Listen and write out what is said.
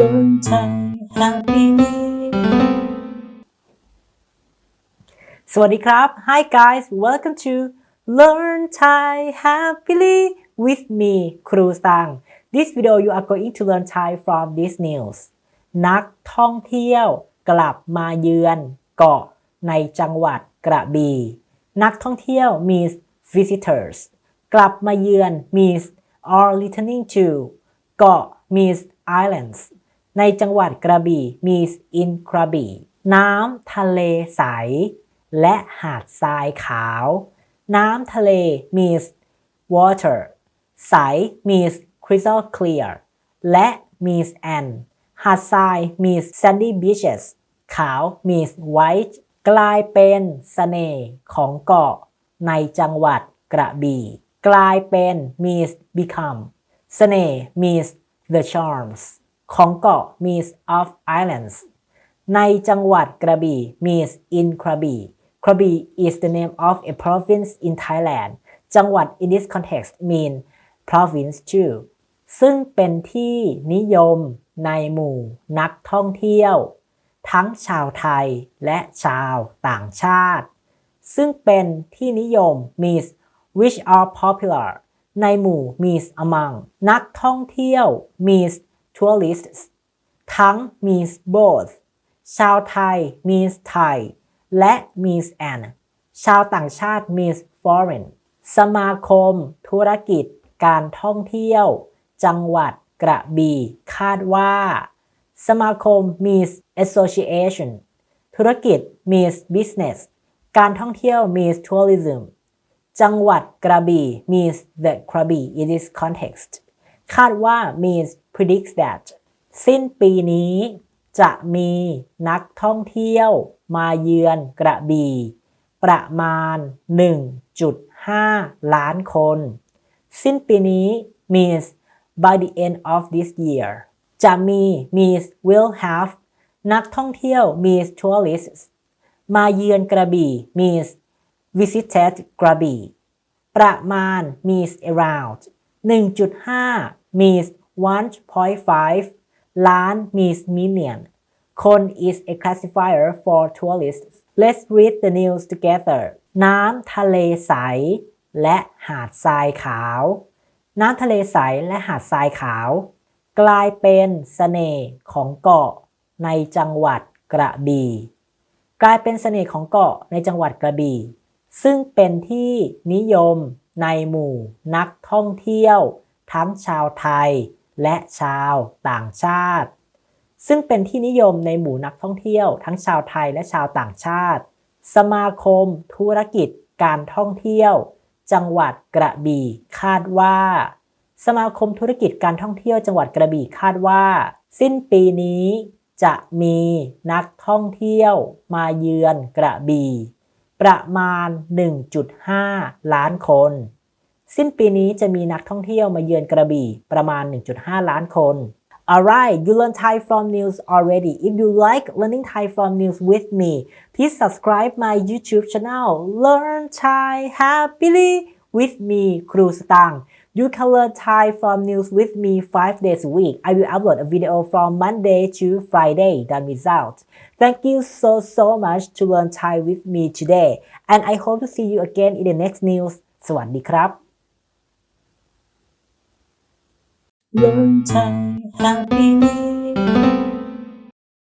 Learn Thai happily สวัสดีครับ Hi guys welcome to Learn Thai happily with me ครูสัง This video you are going to learn Thai from this news นักท่องเที่ยวกลับมาเยือนเกาะในจังหวัดกระบี่นักท่องเที่ยว means visitors กลับมาเยือน means are returning to เกาะ means islands ในจังหวัดกระบี่ means in กระบี่ น้ำทะเลใส และหาดทรายขาว น้ำทะเล means water ใส means crystal clear และ means and หาดทราย means sandy beaches ขาว means white กลายเป็นเสน่ห์ของเกาะ ในจังหวัดกระบี่ กลายเป็น means become เสน่ห์ means the charms ของเกาะ means of islands ในจังหวัดกระบี่ means in กระบี่กระบี่ is the name of a province in Thailand จังหวัด in this context mean province too ซึ่งเป็นที่นิยมในหมู่นักท่องเที่ยว ทั้งชาวไทยและชาวต่างชาติ ซึ่งเป็นที่นิยม means which are popular ในหมู่ means among นักท่องเที่ยว means tourists ทั้ง means both ชาวไทย means Thai และ means an ชาวต่างชาติ means foreign สมาคม ธุรกิจ การท่องเที่ยว จังหวัด กระบี่ คาดว่า สมาคม means association ธุรกิจ means business การท่องเที่ยว means tourism จังหวัดกระบี่ means the กระบี่ in this context คาดว่า means predicts that สิ้นปีนี้จะมีนักท่องเที่ยวมาเยือนกระบี่ ประมาณ 1.5 ล้านคน สิ้นปีนี้ means by the end of this year จะมี means will have นักท่องเที่ยว means tourists มาเยือนกระบี่ means visited กระบี่ ประมาณ means around 1.5 means 1.5 ล้าน means million คน is a classifier for tourists let's read the news together น้ำทะเลใส และหาดทรายขาว น้ำทะเลใสและหาดทรายขาว กลายเป็นเสน่ห์ของเกาะในจังหวัดกระบี่ กลายเป็นเสน่ห์ของเกาะในจังหวัดกระบี่ ซึ่งเป็นที่นิยม ในหมู่นักท่องเที่ยว ทั้งชาวไทยและชาวต่างชาติ ซึ่งเป็นที่นิยมในหมู่นักท่องเที่ยว ทั้งชาวไทยและชาวต่างชาติ สมาคม ธุรกิจ การท่องเที่ยว จังหวัดกระบี่คาดว่า สมาคมธุรกิจการท่องเที่ยวจังหวัดกระบี่คาดว่า สิ้นปีนี้จะมีนักท่องเที่ยวมาเยือนกระบี่ ประมาณ 1.5 ล้านคน สิ้นปีนี้จะมีนักท่องเที่ยวมาเยือนกระบี่ประมาณ 1.5 ล้านคน Alright, you learn Thai from news already. If you like learning Thai from news with me, please subscribe my YouTube channel. Learn Thai happily with me, ครู สตัง You can learn Thai from news with me 5 days a week. I will upload a video from Monday to Friday, done without. Thank you so, so much to learn Thai with me today. And I hope to see you again in the next news. สวัสดีครับ Learn Thai happily